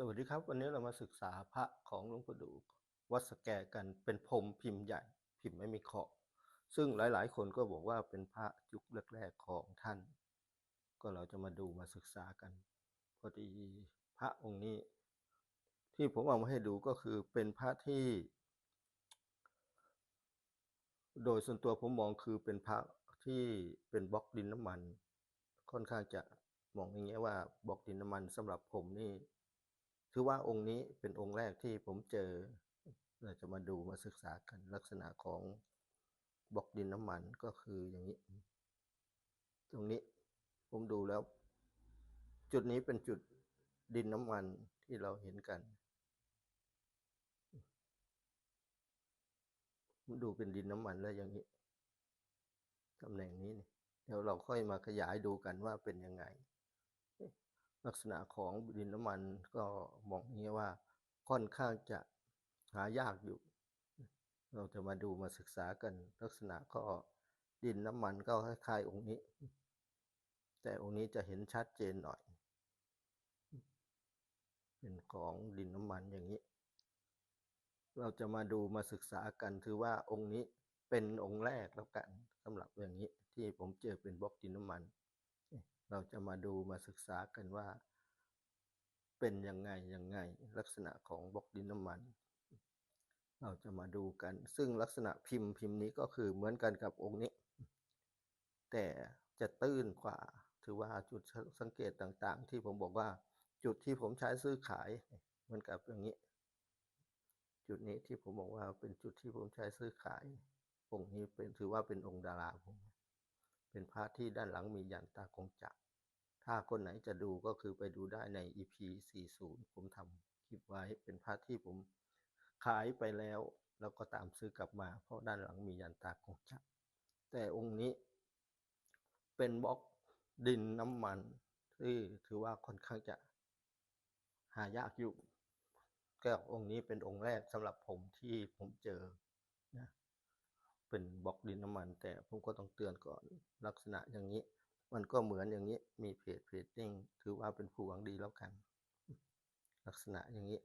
สวัสดีครับ วันนี้เรามาศึกษาพระของหลวงปู่ดูวัดสแกกันเป็นพรมพิมพ์ใหญ่พิมพ์ไม่มีขอบซึ่งหลาย ๆ คนก็บอกว่าเป็นพระยุคแรก ๆ ของท่าน ก็เราจะมาดูมาศึกษากันพอดีพระองค์นี้ ที่ผมเอามาให้ดูก็คือเป็นพระที่ โดยส่วนตัวผมมองคือเป็นพระที่เป็นบล็อกดินน้ำมัน ค่อนข้างจะมองอย่างเงี้ยว่าบล็อกดินน้ำมันสำหรับผมนี่ ถือว่าองค์นี้เป็นองค์แรกที่ผมเจอ เราจะมาดูมาศึกษากันลักษณะของบล็อกดินน้ำมันก็คืออย่างนี้ ตรงนี้ผมดูแล้ว จุดนี้เป็นจุดดินน้ำมันที่เราเห็นกันดูเป็นดินน้ำมันแล้วอย่างนี้ตำแหน่งนี้นี่เดี๋ยวเราค่อยมาขยายดูกันว่าเป็นยังไง ลักษณะของดินน้ำมันก็มองอย่างนี้ว่าค่อนข้างจะหายากอยู่ เราจะมาดูมาศึกษากันลักษณะก็ดินน้ำมันก็คล้ายๆองค์นี้ แต่องค์นี้จะเห็นชัดเจนหน่อย เป็นของดินน้ำมันอย่างนี้ เราจะมาดูมาศึกษากันถือว่าองค์นี้เป็นองค์แรกแล้วกันสำหรับอย่างนี้ที่ผมเจอเป็นบล็อกดินน้ำมัน เราจะมาดูมาศึกษากันว่า เป็นยังไงยังไงลักษณะของบล็อกดินน้ำมัน เราจะมาดูกัน ซึ่งลักษณะพิมพ์พิมพ์นี้ก็คือเหมือนกันกับองค์นี้ แต่จะตื้นกว่า ถือว่าจุดสังเกตต่างๆ ที่ผมบอกว่าจุดที่ผมใช้ซื้อขายเหมือนกับอย่างนี้ จุดนี้ที่ผมบอกว่าเป็นจุดที่ผมใช้ซื้อขายองค์นี้เป็นถือว่าเป็นองค์ดาราผม เป็นพระที่ด้านหลังมียันตากงจักร ถ้าคนไหนจะดูก็คือไปดูได้ใน EP 40 ผมทำคลิปไว้เป็นพระที่ผมขายไปแล้ว แล้วก็ตามซื้อกลับมา เพราะด้านหลังมียันตากงจักร แต่องค์นี้เป็นบล็อกดินน้ำมันที่ถือว่าค่อนข้างจะหายากอยู่แก็องค์นี้เป็นองค์แรกสำหรับผมที่ผมเจอ เป็นบล็อกดินน้ำมัน แต่ผมก็ต้องเตือนก่อนลักษณะอย่างนี้ มันก็เหมือนอย่างนี้มีเพจเพจติ้งถือว่าเป็นผู้หวังดีแล้วกัน ลักษณะอย่างนี้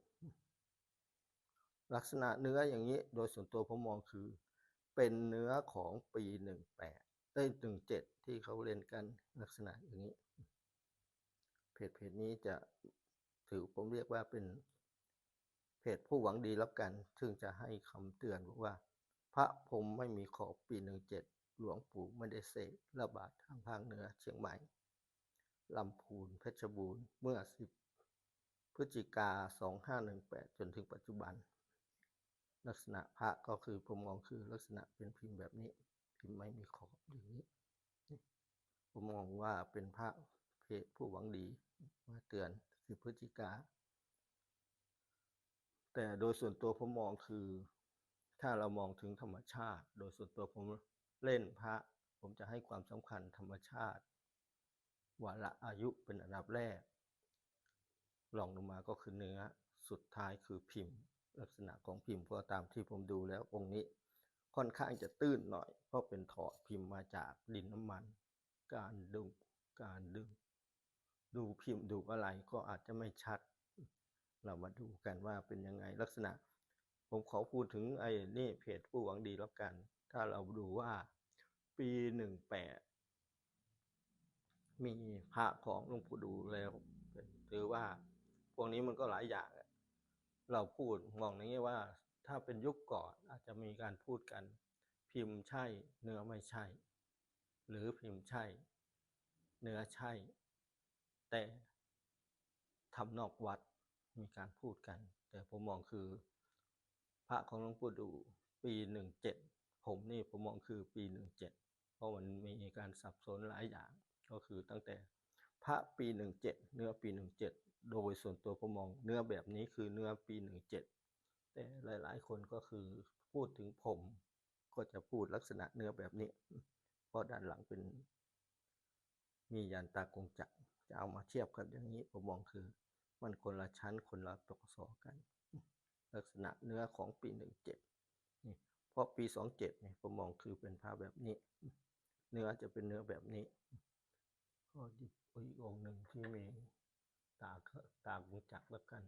ลักษณะเนื้ออย่างนี้โดยส่วนตัวผมมองคือ เป็นเนื้อของปีหนึ่งแปดเอ้ยหนึ่งเจ็ดที่เขาเล่นกันลักษณะอย่างนี้เพจเพจนี้จะถือผมเรียกว่าเป็นเพจผู้หวังดีแล้วกัน ซึ่งจะให้คำเตือนบอกว่า พระพรมไม่มีขอบปีหนึ่งเจ็ดหลวงปู่ไม่ได้เสกระบาดทางภาคเหนือเชียงใหม่ลำพูนเพชรบูรณ์เมื่อ10พฤศจิกา2518จนถึงปัจจุบัน ลักษณะพระก็คือผมมองคือลักษณะเป็นพิมพ์แบบนี้ พิมพ์ไม่มีขอบอย่างนี้ผมมองว่าเป็นพระเพจผู้หวังดีมาเตือน10พฤศจิกาแต่โดยส่วนตัวผมมองคือ ถ้าเรามองถึงธรรมชาติ โดยส่วนตัวผมเล่นพระผมจะให้ความสำคัญธรรมชาติวาระอายุเป็นอันดับแรกรองลงมาก็คือเนื้อสุดท้ายคือพิมพ์ ลักษณะของพิมพ์ก็ตามที่ผมดูแล้วองค์นี้ค่อนข้างจะตื้นหน่อย เพราะเป็นถอดพิมพ์มาจากดินน้ำมัน การดูการดึงดูพิมพ์ดูอะไรก็อาจจะไม่ชัด เรามาดูกันว่าเป็นยังไงลักษณะ ผมขอพูดถึงไอ้นี่เพจผู้หวังดีแล้วกัน ถ้าเราดูว่าปีหนึ่งแปดมีพระของหลวงปู่ดูแล้วถือว่าพวกนี้มันก็หลายอย่าง เราพูดมองในนี้ว่า ถ้าเป็นยุคก่อนอาจจะมีการพูดกัน พิมพ์ใช่เนื้อไม่ใช่ หรือพิมพ์ใช่ เนื้อใช่ แต่ทำนอกวัดมีการพูดกัน แต่ผมมองคือ พระของหลวงปู่ดูปีหนึ่งเจ็ดผมนี่ผมมองคือปีหนึ่งเจ็ดเพราะมันมีการสับสนหลายอย่าง ก็คือตั้งแต่พระปีหนึ่งเจ็ดเนื้อปีหนึ่งเจ็ดโดยส่วนตัวผมมองเนื้อแบบนี้คือเนื้อปีหนึ่งเจ็ดแต่หลาย ๆ คนก็คือพูดถึงผมก็จะพูดลักษณะเนื้อแบบนี้ เพราะด้านหลังเป็น มียันตากงจักรจะเอามาเทียบกันอย่างนี้ผมมองคือ มันคนละชั้นคนละตกสอกัน ลักษณะเนื้อของปีหนึ่งเจ็ดนี่เพราะปีสองเจ็ดนี่ยผมมองคือเป็นผ้าแบบนี้ เนื้อจะเป็นเนื้อแบบนี้ก็อีกองหนึ่งที่มีตาตากงจักแล้วกัน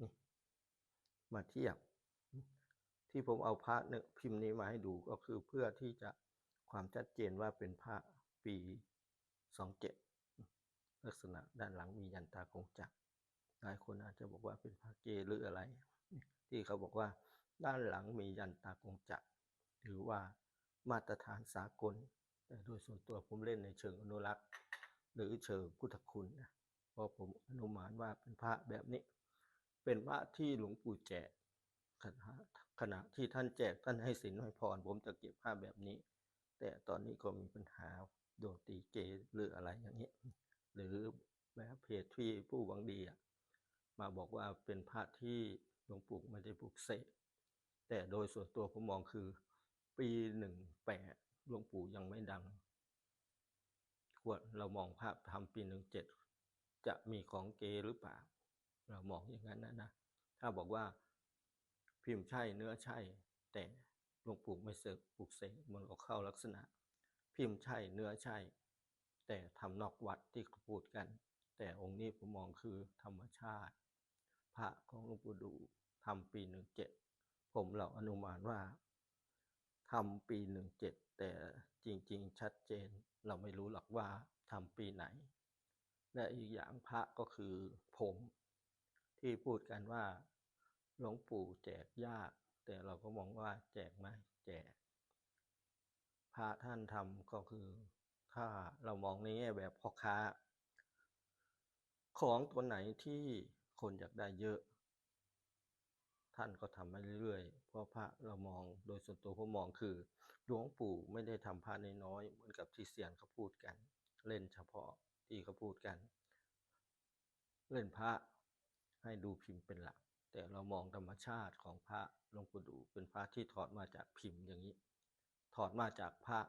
นี่มาเทียบที่ผมเอาพระเนี่ยพิมพ์นี้มาให้ดูก็คือเพื่อที่จะความชัดเจนว่าเป็นพระปีสองเจ็ดลักษณะด้านหลังมียันตากงจักหลายคนอาจจะบอกว่าเป็นพระเกหรืออะไร ที่เขาบอกว่า ด้านหลังมียันตากงจักรหรือว่ามาตรฐานสากล แต่โดยส่วนตัวผมเล่นในเชิงอนุรักษ์ หรือเชิงพุทธคุณนะเพราะผมอนุมานว่าเป็นพระแบบนี้ เป็นพระที่หลวงปู่แจกขณะขณะที่ท่านแจกท่านให้สินให้พรผมจะเก็บภาพแบบนี้ แต่ตอนนี้ก็มีปัญหาโดนตีเกหรืออะไรอย่างนี้ หรือแบบเพจที่ผู้หวังดีมาบอกว่าเป็นพระที่ หลวงปู่ไม่ได้ปลุกเสกแต่โดยส่วนตัวผมมองคือ ปีหนึ่งแปดหลวงปู่ยังไม่ดัง ควรเรามองภาพทำปีหนึ่งเจ็ดจะมีของเกหรือเปล่า เรามองอย่างนั้นนะนะ ถ้าบอกว่าพิมพ์ใช่เนื้อใช่ แต่หลวงปู่ไม่เสกปลุกเสกมันก็เข้าลักษณะ พิมพ์ใช่เนื้อใช่ แต่ทำนอกวัดที่ขาพูดกัน แต่องค์นี้ผมมองคือธรรมชาติ พระของหลวงปู่ดูทำปีหนึ่งเจ็ดผมเราอนุมานว่าทำปีหนึ่งเจ็ดแต่จริง ๆ ชัดเจนเราไม่รู้หรอกว่าทำปีไหน และอีกอย่างพระก็คือผม ที่พูดกันว่าหลวงปู่แจกยาก แต่เราก็มองว่าแจกไหมแจก พระท่านทำก็คือ ถ้าเรามองในแง่แบบพ่อค้า ของตัวไหนที่ คนอยากได้เยอะ ท่านก็ทำมาเรื่อยๆ เพราะพระเรามองโดยส่วนตัวผมมองคือหลวงปู่ไม่ได้ทำพระน้อยๆเหมือนกับที่เสียนเขาพูดกัน เล่นเฉพาะที่เขาพูดกัน เล่นพระให้ดูพิมพ์เป็นหลัก แต่เรามองธรรมชาติของพระหลวงปู่ดูเป็นพระที่ถอดมาจากพิมพ์อย่างนี้ ถอดมาจากพระ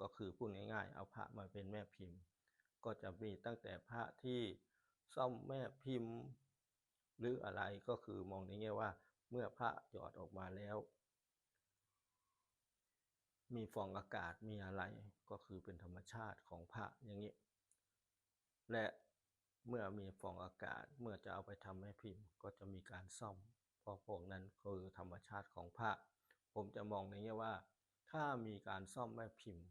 ก็คือพูดง่ายๆ เอาพระมาเป็นแม่พิมพ์ ก็จะมีตั้งแต่พระที่ซ่อมแม่พิมพ์ หรืออะไรก็คือมองในแง่ว่าเมื่อพระหยอดออกมาแล้ว มีฟองอากาศมีอะไรก็คือเป็นธรรมชาติของพระอย่างนี้ และเมื่อมีฟองอากาศเมื่อจะเอาไปทำแม่พิมพ์ก็จะมีการซ่อม เพราะพวกนั้นคือธรรมชาติของพระผมจะมองในแง่ว่า ถ้ามีการซ่อมแม่พิมพ์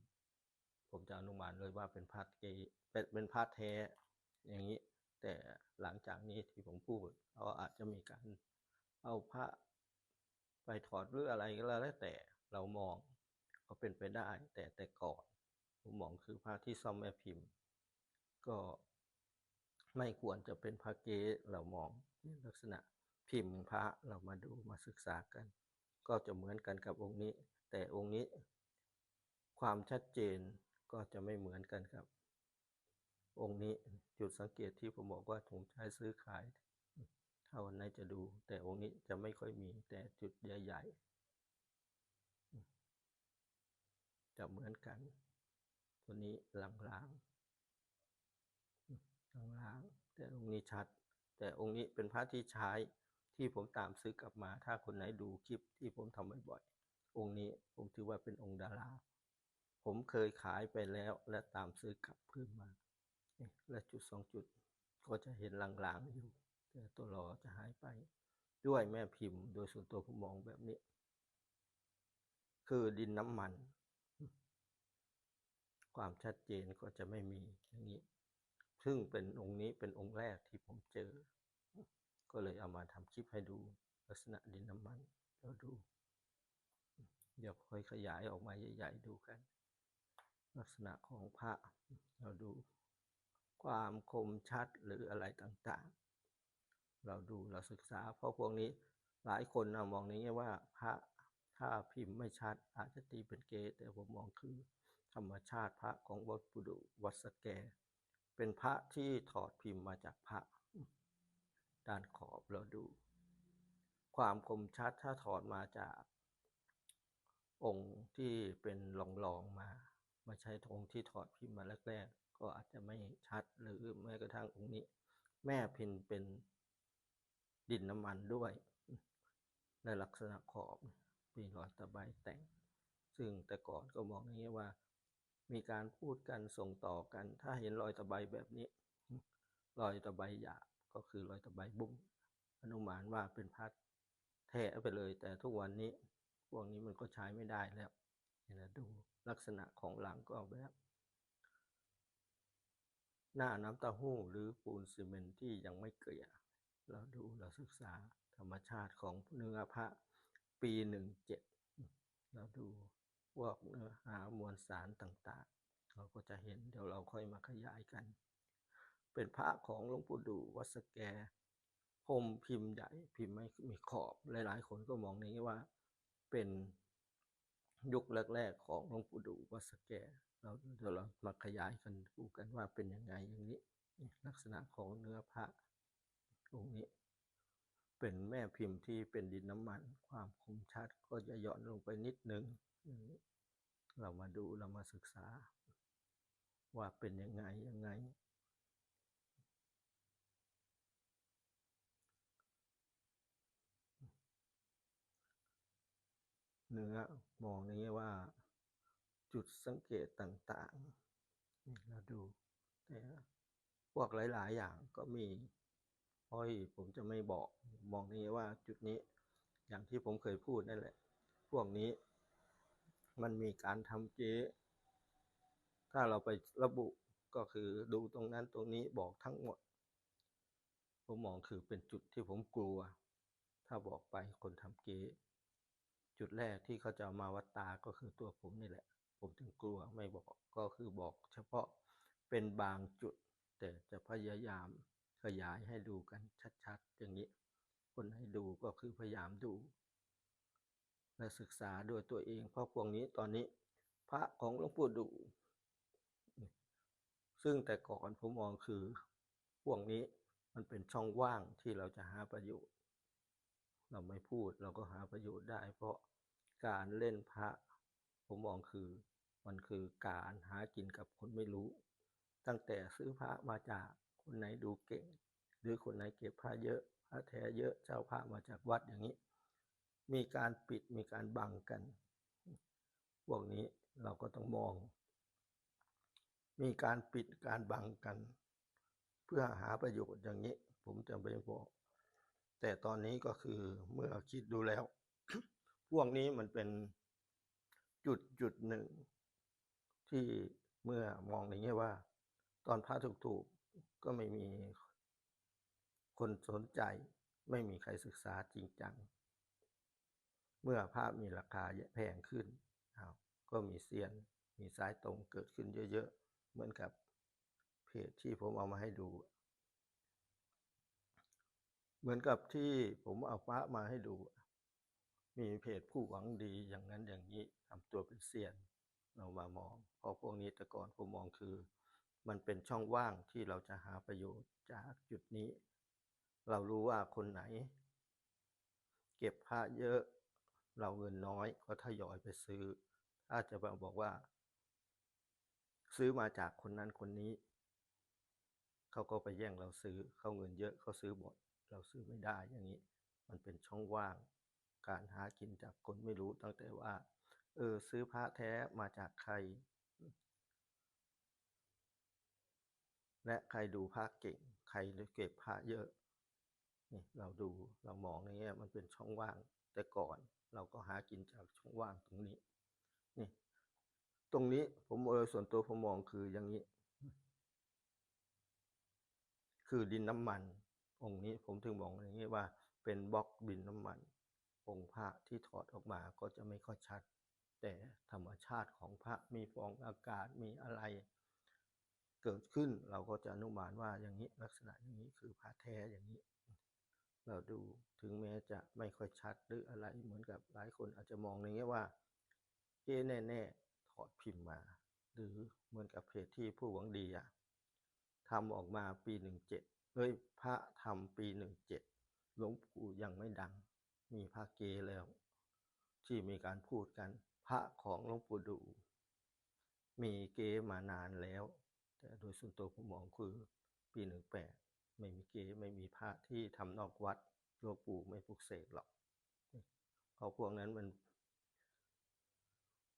ผมจะอนุมานเลยว่าเป็นพระเกเป็นเป็นพระแท้อย่างนี้ แต่หลังจากนี้ที่ผมพูดเราอาจจะมีการเอาพระไปถอดหรืออะไรก็แล้วแต่เรามองก็เป็นไปได้ แต่แต่ก่อนผมมองคือพระที่ซ่อมแม่พิมพ์ ก็ไม่ควรจะเป็นพระเก๊เรามองลักษณะพิมพ์พระเรามาดูมาศึกษากัน ก็จะเหมือนกันกับองค์นี้ แต่องค์นี้ ความชัดเจนก็จะไม่เหมือนกันครับ องค์นี้จุดสังเกตที่ผมบอกว่าผมใช้ซื้อขาย ถ้าวันไหนจะดู แต่องค์นี้จะไม่ค่อยมีแต่จุดใหญ่ๆ จะเหมือนกัน ตัวนี้ลางๆลางๆแต่องค์นี้ชัด แต่องค์นี้เป็นพระที่ใช้ที่ผมตามซื้อกลับมา ถ้าคนไหนดูคลิปที่ผมทำบ่อยๆองค์นี้ผมถือว่าเป็นองค์ดารา ผมเคยขายไปแล้วและตามซื้อกลับคืนมา และจุดสองจุดก็จะเห็นหลางๆอยู่ แต่ตัวรอจะหายไป ด้วยแม่พิมพ์ โดยส่วนตัวผมมองแบบนี้ คือดินน้ำมัน ความชัดเจนก็จะไม่มีอย่างนี้ ซึ่งเป็นองค์นี้เป็นองค์แรกที่ผมเจอ ก็เลยเอามาทำคลิปให้ดูลักษณะดินน้ำมันเราดู เดี๋ยวค่อยขยายออกมาใหญ่ ๆ ดูกัน ลักษณะของพระเราดู ความคมชัดหรืออะไรต่างๆ เราดูเราศึกษา เพราะพวกนี้หลายคนนะมองในแง่ว่าพระถ้าพิมพ์ไม่ชัดอาจจะตีเป็นเกย์แต่ผมมองคือธรรมชาติพระของวัดปุดุวัดสแก เป็นพระที่ถอดพิมพ์มาจากพระ ด้านขอบเราดู ความคมชัดถ้าถอดมาจาก องค์ที่เป็นลองๆมา มาใช้องค์ที่ถอดพิมพ์มาแรกๆ ก็อาจจะไม่ชัดหรือแม้กระทั่งองค์นี้ แม่พิมพ์เป็นดินน้ำมันด้วย ในลักษณะขอบมีรอยตะไบแต่ง ซึ่งแต่ก่อนก็มองอย่างนี้ว่า มีการพูดกันส่งต่อกัน ถ้าเห็นรอยตะไบแบบนี้ รอยตะไบหยาบก็คือรอยตะไบบุ้งอนุมานว่าเป็นพระแท้ไปเลย แต่ทุกวันนี้พวกนี้มันก็ใช้ไม่ได้แล้วเห็นไหมดูลักษณะของหลังก็แบบ หน้าน้ำเต้าหู้หรือปูนซีเมนต์ที่ยังไม่เกลี่ย เราดูเราศึกษาธรรมชาติของเนื้อพระปีหนึ่งเจ็ดเราดูพวกเนื้อหามวลสารต่างๆ เราก็จะเห็นเดี๋ยวเราค่อยมาขยายกัน เป็นพระของหลวงปู่ดูวัดสแกพรมพิมพ์ใหญ่พิมพ์ไม่มีขอบหลายๆ คนก็มองในนี้ว่าเป็นยุคแรก ๆ ของหลวงปู่ดูวัดสแก เราเดี๋ยวเรามาขยายกันดูกันว่าเป็นยังไงอย่างนี้ ลักษณะของเนื้อพระองค์นี้ เป็นแม่พิมพ์ที่เป็นดินน้ำมัน ความคมชัดก็จะหย่อนลงไปนิดนึงอย่างนี้เรามาดูเรามาศึกษา ว่าเป็นยังไงยังไงเนื้อมองอย่างนี้ว่า จุดสังเกตต่างๆนี่เราดูแต่พวกหลาย ๆ อย่างก็มีเพราะผมจะไม่บอกมองอย่างนี้ว่าจุดนี้อย่างที่ผมเคยพูดนั่นแหละ พวกนี้ มันมีการทำเก๊ถ้าเราไประบุก็คือดูตรงนั้นตรงนี้บอกทั้งหมด ผมมองคือเป็นจุดที่ผมกลัว ถ้าบอกไปคนทำเก๊ จุดแรกที่เขาจะเอามาวัดตาก็คือตัวผมนี่แหละ ผมถึงกลัวไม่บอกก็คือบอกเฉพาะเป็นบางจุด แต่จะพยายามขยายให้ดูกันชัดๆ อย่างนี้ คนให้ดูก็คือพยายามดู และศึกษาด้วยตัวเองเพราะพวกนี้ตอนนี้พระของหลวงปู่ดู ซึ่งแต่ก่อนผมมองคือพวกนี้มันเป็นช่องว่างที่เราจะหาประโยชน์ เราไม่พูดเราก็หาประโยชน์ได้ เพราะการเล่นพระ ผมมองคือมันคือการหากินกับคนไม่รู้ ตั้งแต่ซื้อพระมาจากคนไหนดูเก่ง หรือคนไหนเก็บพระเยอะ พระแท้เยอะเจ้าพระมาจากวัดอย่างนี้ มีการปิดมีการบังกัน พวกนี้เราก็ต้องมอง มีการปิดการบังกัน เพื่อหาประโยชน์อย่างนี้ ผมจะไปบอก แต่ตอนนี้ก็คือเมื่อคิดดูแล้ว พวกนี้มันเป็นจุดจุดหนึ่ง ที่เมื่อมองอย่างนี้ว่า ตอนพระถูกๆก็ไม่มีคนสนใจ ไม่มีใครศึกษาจริงจัง เมื่อภาพมีราคาแพงขึ้น ก็มีเซียน มีสายตรงเกิดขึ้นเยอะๆ เหมือนกับเพจที่ผมเอามาให้ดู เหมือนกับที่ผมเอาพระมาให้ดู มีเพจผู้หวังดีอย่างนั้นอย่างนี้ทำตัวเป็นเซียนเรามามองเพราะพวกนี้แต่ก่อนผมมองคือ มันเป็นช่องว่างที่เราจะหาประโยชน์จากจุดนี้ เรารู้ว่าคนไหน เก็บพระเยอะเราเงินน้อยก็ทยอยไปซื้อ ถ้าจะมาบอกว่า ซื้อมาจากคนนั้นคนนี้ เขาก็ไปแย่งเราซื้อ เขาเงินเยอะเขาซื้อหมด เราซื้อไม่ได้อย่างนี้ มันเป็นช่องว่าง การหากินจากคนไม่รู้ตั้งแต่ว่า เออ ซื้อพระแท้มาจากใคร และใครดูพระเก่ง ใครเก็บพระเยอะนี่เราดูเรามองอย่างเงี้ยมันเป็นช่องว่าง แต่ก่อนเราก็หากินจากช่องว่างตรงนี้นี่ตรงนี้ผมโดยส่วนตัวผมมองคืออย่างนี้ คือดินน้ำมัน องค์นี้ผมถึงบอกอย่างนี้ว่าเป็นบล็อกดินน้ำมัน องค์พระที่ถอดออกมาก็จะไม่ค่อยชัด แต่ธรรมชาติของพระมีฟองอากาศมีอะไร เกิดขึ้นเราก็จะอนุมานว่าอย่างนี้ลักษณะอย่างนี้คือพระแท้อย่างนี้ เราดูถึงแม้จะไม่ค่อยชัดหรืออะไรเหมือนกับหลายคนอาจจะมองอย่างนี้ว่าเอ๊แน่ๆถอดพิมพ์มา หรือเหมือนกับเพจที่ผู้หวังดีอะทำออกมาปีหนึ่งเจ็ด เฮ้ยพระทำปีหนึ่งเจ็ดหลวงปู่ยังไม่ดัง มีพระเกแล้ว ที่มีการพูดกัน พระของหลวงปู่ดู มีเกมานานแล้ว แต่โดยส่วนตัวผมมองคือปีหนึ่งแปดไม่มีเกไม่มีพระที่ทำนอกวัดหลวงปู่ไม่ปลุกเสกหรอกเพราพวกนั้นมัน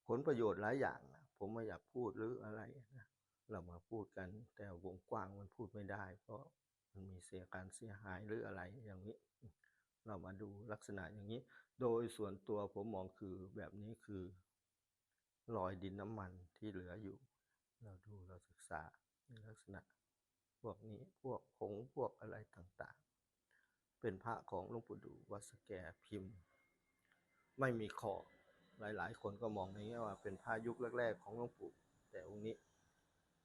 ผลประโยชน์หลายอย่างนะผมไม่อยากพูดหรืออะไรนะเรามาพูดกัน แต่วงกว้างมันพูดไม่ได้ เพราะ มีเสียการเสียหายหรืออะไรอย่างนี้ เรามาดูลักษณะอย่างนี้ โดยส่วนตัวผมมองคือแบบนี้คือรอยดินน้ำมันที่เหลืออยู่ เราดูเราศึกษาในลักษณะ พวกนี้พวกผงพวกอะไรต่างๆ เป็นพระของหลวงปู่ดูวัดสแกพิมพ์ ไม่มีขอบหลายๆ คนก็มองในแง่ว่าเป็นพระยุคแรก ๆ ของหลวงปู่แต่องค์นี้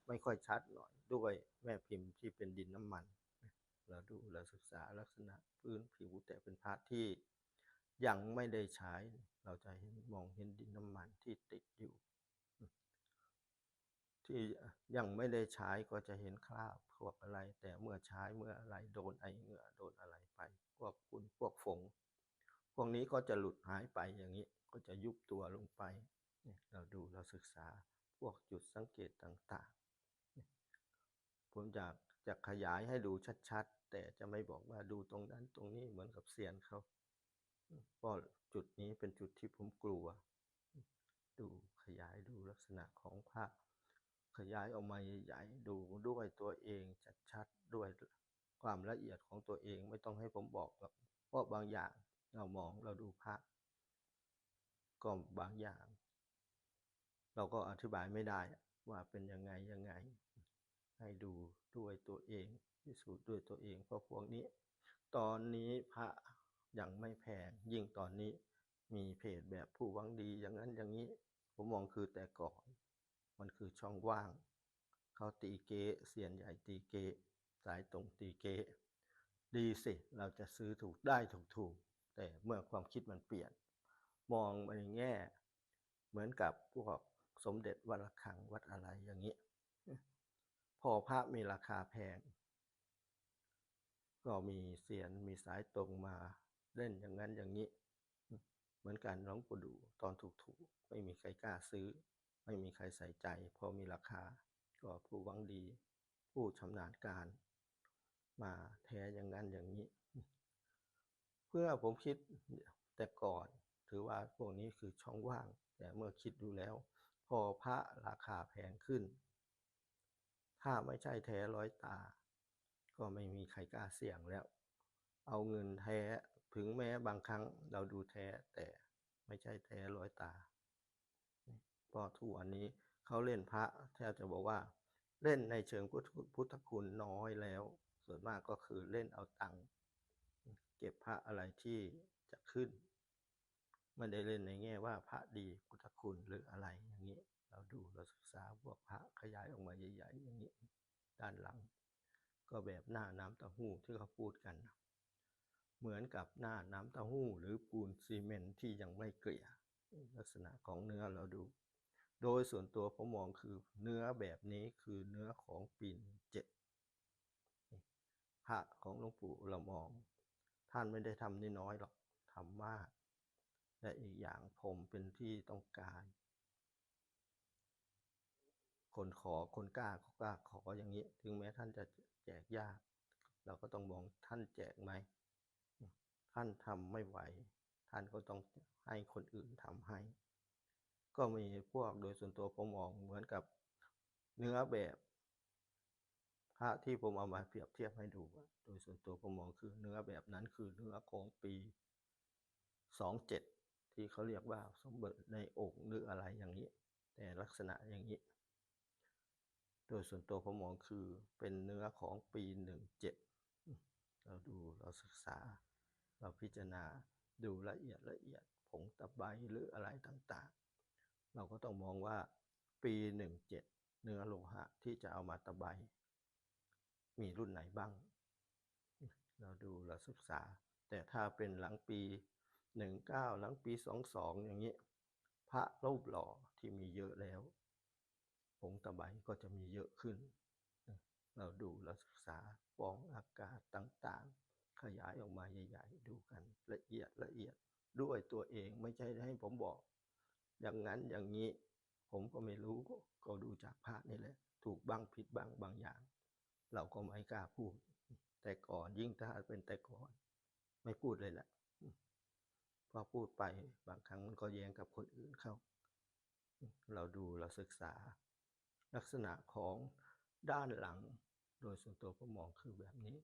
ไม่ค่อยชัดหน่อยด้วยแม่พิมพ์ที่เป็นดินน้ำมัน เราดูเราศึกษาลักษณะพื้นผิวแต่เป็นพระที่ยังไม่ได้ใช้ เราจะเห็นมองเห็นดินน้ำมันที่ติดอยู่ ที่ยังไม่ได้ใช้ก็จะเห็นคราบพวกอะไร แต่เมื่อใช้เมื่ออะไรโดนไอเหงื่อโดนอะไรไปพวกฝุ่นพวกฝง พวกนี้ก็จะหลุดหายไปอย่างนี้ก็จะยุบตัวลงไป เราดูเราศึกษาพวกจุดสังเกตต่างๆ ผมอยากจะขยายให้ดูชัดๆ แต่จะไม่บอกว่าดูตรงนั้นตรงนี้เหมือนกับเสียนเขาเพราะจุดนี้เป็นจุดที่ผมกลัว ดูขยายดูลักษณะของภาพขยายออกมาใหญ่ๆดูด้วยตัวเองชัดๆด้วยความละเอียดของตัวเองไม่ต้องให้ผมบอกหรอกเพราะบางอย่างเรามองเราดูภาพก็บางอย่าง เราก็อธิบายไม่ได้ว่าเป็นยังไงยังไง ให้ดูด้วยตัวเอง พิสูจน์ด้วยตัวเอง เพราะพวกนี้ ตอนนี้พระยังไม่แพงยิ่งตอนนี้มีเพจแบบผู้หวังดีอย่างนั้นอย่างนี้ ผมมองคือแต่ก่อน มันคือช่องว่าง เขาตีเกเสียนใหญ่ตีเกสายตรงตีเกดีสิเราจะซื้อถูกได้ถูกถูกแต่เมื่อความคิดมันเปลี่ยน มองไปในแง่ เหมือนกับพวกสมเด็จวัดระฆังวัดอะไรอย่างนี้ พอพระมีราคาแพง ก็มีเสียนมีสายตรงมาเล่นอย่างนั้นอย่างนี้ เหมือนกันหลวงปูดูตอนถูกๆ ไม่มีใครกล้าซื้อ ไม่มีใครใส่ใจ พอมีราคา ก็ผู้หวังดี ผู้ชำนาญการ มาแท้อย่างนั้นอย่างนี้ เพื่อผมคิดแต่ก่อน ถือว่าพวกนี้คือช่องว่าง แต่เมื่อคิดดูแล้ว พอพระราคาแพงขึ้น ถ้าไม่ใช่แท้ร้อยตา ก็ไม่มีใครกล้าเสี่ยงแล้ว เอาเงินแท้ถึงแม้บางครั้งเราดูแท้แต่ไม่ใช่แท้ร้อยตาเพราะทุกวันนี้เขาเล่นพระแทบจะบอกว่า เล่นในเชิงพุทธพุทธคุณน้อยแล้ว ส่วนมากก็คือเล่นเอาตังค์เก็บพระอะไรที่จะขึ้นไม่ได้เล่นในแง่ว่าพระดีพุทธคุณหรืออะไรอย่างนี้ เราดูเราศึกษาพวกพระขยายออกมาใหญ่ ๆ อย่างนี้ ด้านหลัง ก็แบบหน้าน้ำเต้าหู้ที่เขาพูดกันเหมือนกับหน้าน้ำเต้าหู้ หรือปูนซีเมนต์ที่ยังไม่เกลี่ยลักษณะของเนื้อเราดู โดยส่วนตัวผมมองคือเนื้อแบบนี้คือเนื้อของปีนเจ็ดพระของหลวงปู่เรามอง ท่านไม่ได้ทำน้อยๆหรอกทำมาก และอีกอย่างผมเป็นที่ต้องการ คนขอคนกล้าก็กล้าขออย่างนี้ ถึงแม้ท่านจะ แจกยาก เราก็ต้องมองท่านแจกไหม ท่านทำไม่ไหว ท่านก็ต้องให้คนอื่นทำให้ ก็มีพวกโดยส่วนตัวผมมองเหมือนกับเนื้อแบบพระที่ผมเอามาเปรียบเทียบให้ดู โดยส่วนตัวผมมองคือเนื้อแบบนั้นคือเนื้อของปีสองเจ็ดที่เขาเรียกว่าสมบัติในองค์หรืออะไรอย่างนี้ แต่ลักษณะอย่างนี้ ดยส่วนตัวผมมองคือเป็นเนื้อของปีหนึ่งเจ็ดเราดูเราศึกษา เราพิจารณาดูละเอียดละเอียดผงตะไบหรืออะไรต่างๆ เราก็ต้องมองว่าปีหนึ่งเจ็ดเนื้อโลหะที่จะเอามาตะไบมีรุ่นไหนบ้าง เราดูเราศึกษา แต่ถ้าเป็นหลังปีหนึ่งเก้าหลังปีสองสองอย่างนี้ พระรูปหล่อที่มีเยอะแล้ว งตะไบก็จะมีเยอะขึ้น เราดูเราศึกษาฟองอากาศต่างๆ ขยายออกมาใหญ่ๆ ดูกันละเอียดละเอียดด้วยตัวเองไม่ใช่ให้ผมบอก อย่างนั้นอย่างนี้ผมก็ไม่รู้ก็ดูจากพระนี่แหละ ถูกบ้างผิดบ้างบางอย่าง เราก็ไม่กล้าพูด แต่ก่อนยิ่งถ้าเป็นแต่ก่อน ไม่พูดเลยแหละพอพูดไปบางครั้งมันก็แย้งกับคนอื่นเข้า เราดูเราศึกษา ลักษณะของด้านหลัง โดยส่วนตัวผมมองคือแบบนี้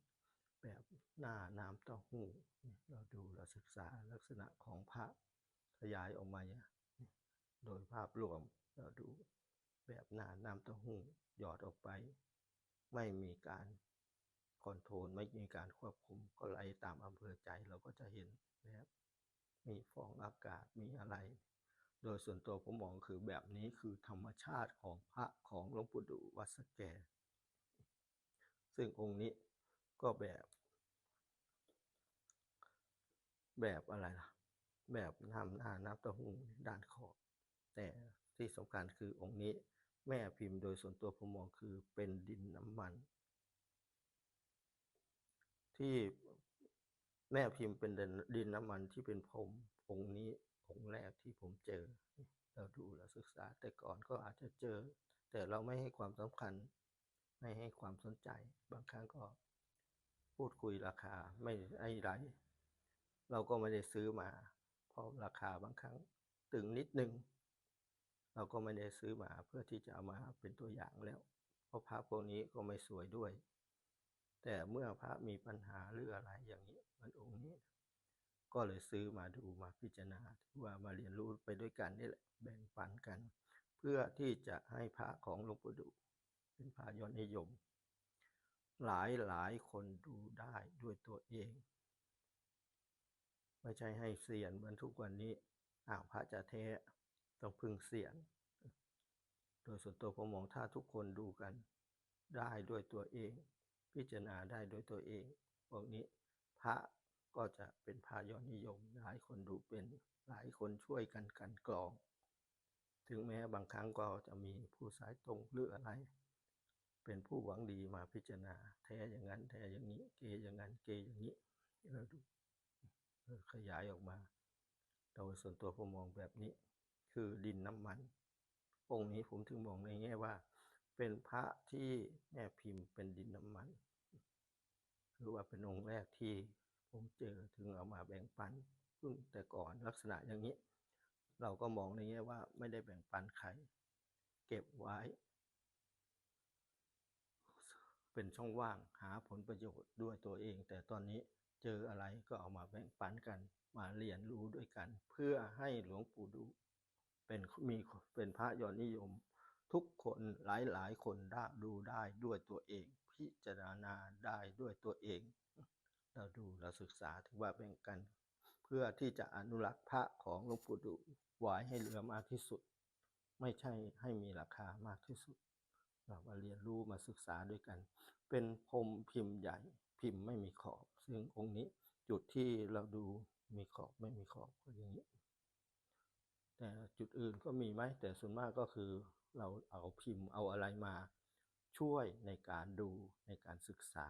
แบบหน้าน้ำเต้าหู้เราดูเราศึกษาลักษณะของพระขยายออกมาเนี่ยโดยภาพรวมเราดูแบบหน้าน้ำเต้าหู้หยอดออกไป ไม่มีการคอนโทรลไม่มีการควบคุมก็ไหลตามอำเภอใจเราก็จะเห็นนะครับมีฟองอากาศมีอะไร โดยส่วนตัวผมมองคือแบบนี้คือธรรมชาติของพระของหลวงปู่ดูวัดสแก ซึ่งองค์นี้ก็แบบ แบบอะไรล่ะ แบบน้ำหน้าน้ำต้าหู้ด้านขอบแต่ที่สำคัญคือองค์นี้แม่พิมพ์โดยส่วนตัวผมมองคือเป็นดินน้ำมัน ที่แม่พิมพ์เป็นดินน้ำมันที่เป็นพรมองค์นี้ องค์แรกที่ผมเจอ เราดูเราศึกษาแต่ก่อนก็อาจจะเจอ แต่เราไม่ให้ความสำคัญ ไม่ให้ความสนใจ บางครั้งก็พูดคุยราคาไม่ไอ้ไร เราก็ไม่ได้ซื้อมา เพราะราคาบางครั้งตึงนิดนึง เราก็ไม่ได้ซื้อมาเพื่อที่จะเอามาเป็นตัวอย่างแล้ว เพราะพระพวกนี้ก็ไม่สวยด้วย แต่เมื่อพระมีปัญหาหรืออะไรอย่างนี้เหมันองค์นี้ ก็เลยซื้อมาดูมาพิจารณาว่ามาเรียนรู้ไปด้วยกันนี่แหละแบ่งปันกัน เพื่อที่จะให้พระของหลวงปู่ดูเป็นพระยอดนิยม หลายหลายคนดูได้ด้วยตัวเองไม่ใช่ให้เสียนเหมือนทุกวันนี้อ้าวพระจะแท้ต้องพึ่งเสียน โดยส่วนตัวผมมองถ้าทุกคนดูกัน ได้ด้วยตัวเอง พิจารณาได้ด้วยตัวเองพวกนี้พระ ก็จะเป็นพระยอดนิยม หลายคนดูเป็นหลายคนช่วยกันกันกรอง ถึงแม้บางครั้งก็จะมีผู้สายตรงหรืออะไร เป็นผู้หวังดีมาพิจารณา แท้อย่างนั้นแท้อย่างนี้ เกอย่างนั้นเกอย่างนี้เราดูขยายออกมาโดยส่วนตัวผมมองแบบนี้ คือดินน้ำมัน องค์นี้ผมถึงมองในแง่ว่า เป็นพระที่แม่พิมพ์เป็นดินน้ำมันคือว่าเป็นองค์แรกที่ ผมเจอถึงเอามาแบ่งปันซึ่งแต่ก่อนลักษณะอย่างนี้ เราก็มองในแง่ว่าไม่ได้แบ่งปันใคร เก็บไว้ เป็นช่องว่างหาผลประโยชน์ด้วยตัวเอง แต่ตอนนี้เจออะไรก็เอามาแบ่งปันกันมาเรียนรู้ด้วยกัน เพื่อให้หลวงปู่ดูเป็นมีเป็นพระยอดนิยม ทุกคนหลายหลายคนได้ดูได้ด้วยตัวเอง พิจารณาได้ด้วยตัวเอง เราดูเราศึกษาถือว่าแบ่งกัน เพื่อที่จะอนุรักษ์พระของหลวงปู่ดูไว้ให้เหลือมากที่สุด ไม่ใช่ให้มีราคามากที่สุด เรามาเรียนรู้มาศึกษาด้วยกัน เป็นพรมพิมพ์ใหญ่พิมพ์ไม่มีขอบ ซึ่งองค์นี้จุดที่เราดูมีขอบไม่มีขอบก็อย่างนี้ แต่จุดอื่นก็มีไหมแต่ส่วนมากก็คือเราเอาพิมพ์เอาอะไรมาช่วยในการดูในการศึกษา